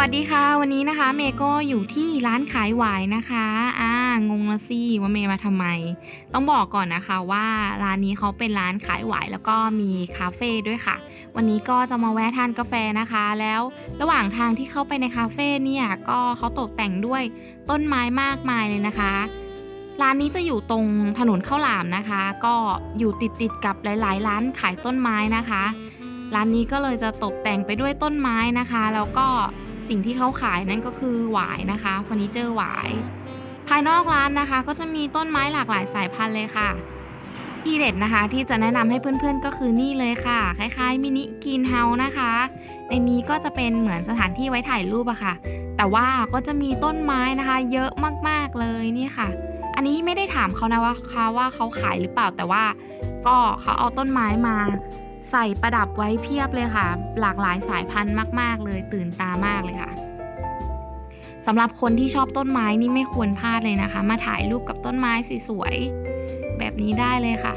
วัสดีค่ะ วันนี้นะคะ เมย์ก็อยู่ที่ร้านขายหวายนะคะอ่างงละสิว่าเมย์มาทำไม ต้องบอกก่อนนะคะว่าร้านนี้เขาเป็นร้านขายหวายแล้วก็มีคาเฟ่ด้วยค่ะ วันนี้ก็จะมาแวะทานกาแฟนะคะ แล้วระหว่างทางที่เข้าไปในคาเฟ่เนี่ยก็เขาตกแต่งด้วยต้นไม้มากมายเลยนะคะร้านนี้จะอยู่ตรงถนนข้าวหลามนะคะ ก็อยู่ติดติดกับหลาย ๆ ร้านขายต้นไม้นะคะ ร้านนี้ก็เลยจะตกแต่งไปด้วยต้นไม้นะคะ แล้วก็ สิ่งที่เขาขายนั่นก็คือหวายนะคะเฟอร์นิเจอร์หวาย ภายนอกร้านนะคะ ก็จะมีต้นไม้หลากหลายสายพันธุ์เลยค่ะที่เด็ดนะคะ ที่จะแนะนำให้เพื่อนๆก็คือนี่เลยค่ะ คล้ายๆมินิกรีนเฮาส์นะคะ ในนี้ก็จะเป็นเหมือนสถานที่ไว้ถ่ายรูปอะค่ะ แต่ว่าก็จะมีต้นไม้นะคะ เยอะมากๆเลยนี่ค่ะ อันนี้ไม่ได้ถามเขานะว่าเขาว่าเขาขายหรือเปล่าแต่ว่าก็เขาเอาต้นไม้มา ใส่ประดับไว้เพียบเลยค่ะ หลากหลายสายพันธุ์มาก ๆ เลยตื่นตามากเลยค่ะสำหรับคนที่ชอบต้นไม้นี่ไม่ควรพลาดเลยนะคะ มาถ่ายรูปกับต้นไม้สวยๆแบบนี้ได้เลยค่ะ